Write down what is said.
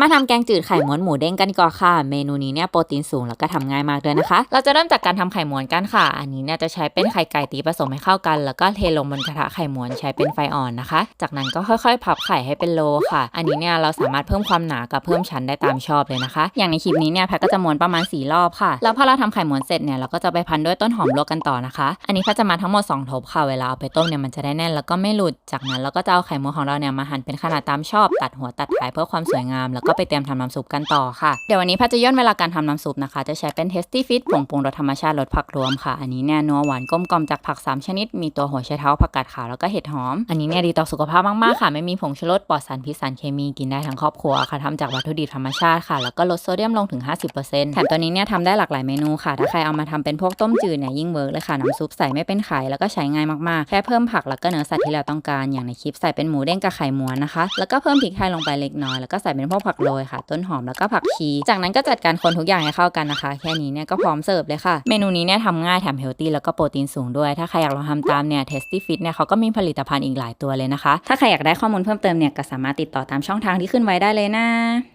มาทำแกงจืดไข่ม้วนหมูเด้งกันก่อนค่ะ เมนูนี้เนี่ยโปรตีนสูงแล้วก็ทำง่ายมากด้วยนะคะ เราจะเริ่มจากการทำไข่ม้วนกันค่ะ อันนี้เนี่ยจะใช้เป็นไข่ไก่ตีผสมให้เข้ากัน แล้วก็เทลงบนกระทะไข่ม้วนใช้เป็นไฟอ่อนนะคะ จากนั้นก็ค่อยๆ พับไข่ให้เป็นโลค่ะ อันนี้เนี่ยเราสามารถเพิ่มความหนากับเพิ่มชั้นได้ตามชอบเลยนะคะ อย่างในคลิปนี้เนี่ยแพทก็จะม้วนประมาณ4รอบค่ะ แล้วพอเราทำไข่ม้วนเสร็จเนี่ยเราก็จะไปพันด้วยต้นหอมลวกกันต่อนะคะ อันนี้แพทจะมาทั้งหมด2ทบค่ะ เวลาเอาไปต้มเนี่ยมันจะได้แน่นแล้วก็ไม่หลุด จากนั้นเราก็จะเอาไข่ม้วนของเราเนี่ยมาหั่นเป็นขนาดตามชอบ ตัดหัวตัดท้ายเพื่อความสวยงามแล้วก็ไปเตรียมทำน้ำซุปกันต่อค่ะ เดี๋ยววันนี้พทจะย่นเวลาการทำน้ำซุปนะคะ จะใช้เป็น Tasty Fit ผงปรุงรสธรรมชาติรสผักรวมค่ะ อันนี้เนี่ยนัวหวานกลมกล่อมจากผัก 3 ชนิด มีตัวหัวไชเท้าผักกาดขาวแล้วก็เห็ดหอม อันนี้เนี่ยดีต่อสุขภาพมากๆค่ะ ไม่มีผงชูรสปลอดสารพิษสารเคมีกินได้ทั้งครอบครัวค่ะทำจากวัตถุดิบธรรมชาติค่ะ แล้วก็ลดโซเดียมลงถึง 50%แถมตัวนี้เนี่ยทำได้หลากหลายเมนูค่ะ ถ้าใครเอามาทำเป็นพวกต้มจืดเนี่ยยิ่งเวิร์กเลยค่ะน้ำซุปใส่ไม่เป็นไข่แล้วก็ใช้ง่ายมากๆ แค่เพิ่มผักแล้วก็เนื้อสัตว์ที่เราต้องการอย่างในคลิปใส่เป็นหมูเด้งกับไข่ม้วนนะคะ แล้วก็เพิ่มพริกไทยลงไปเล็กน้อยแล้วก็ใส่เป็นพวกผักโรยค่ะ ต้นหอมแล้วก็ผักชี จากนั้นก็จัดการคนทุกอย่างให้เข้ากันนะคะ แค่นี้เนี่ยก็พร้อมเสิร์ฟเลยค่ะ เมนูนี้เนี่ยทำง่ายแถมเฮลตี้แล้วก็โปรตีนสูงด้วย ถ้าใครอยากลองทำตามเนี่ย Tasty Fit เนี่ยเขาก็มีผลิตภัณฑ์อีกหลายตัวเลยนะคะ ถ้าใครอยากได้ข้อมูลเพิ่มเติมเนี่ยก็สามารถติดต่อตามช่องทางที่ขึ้นไว้ได้เลยนะ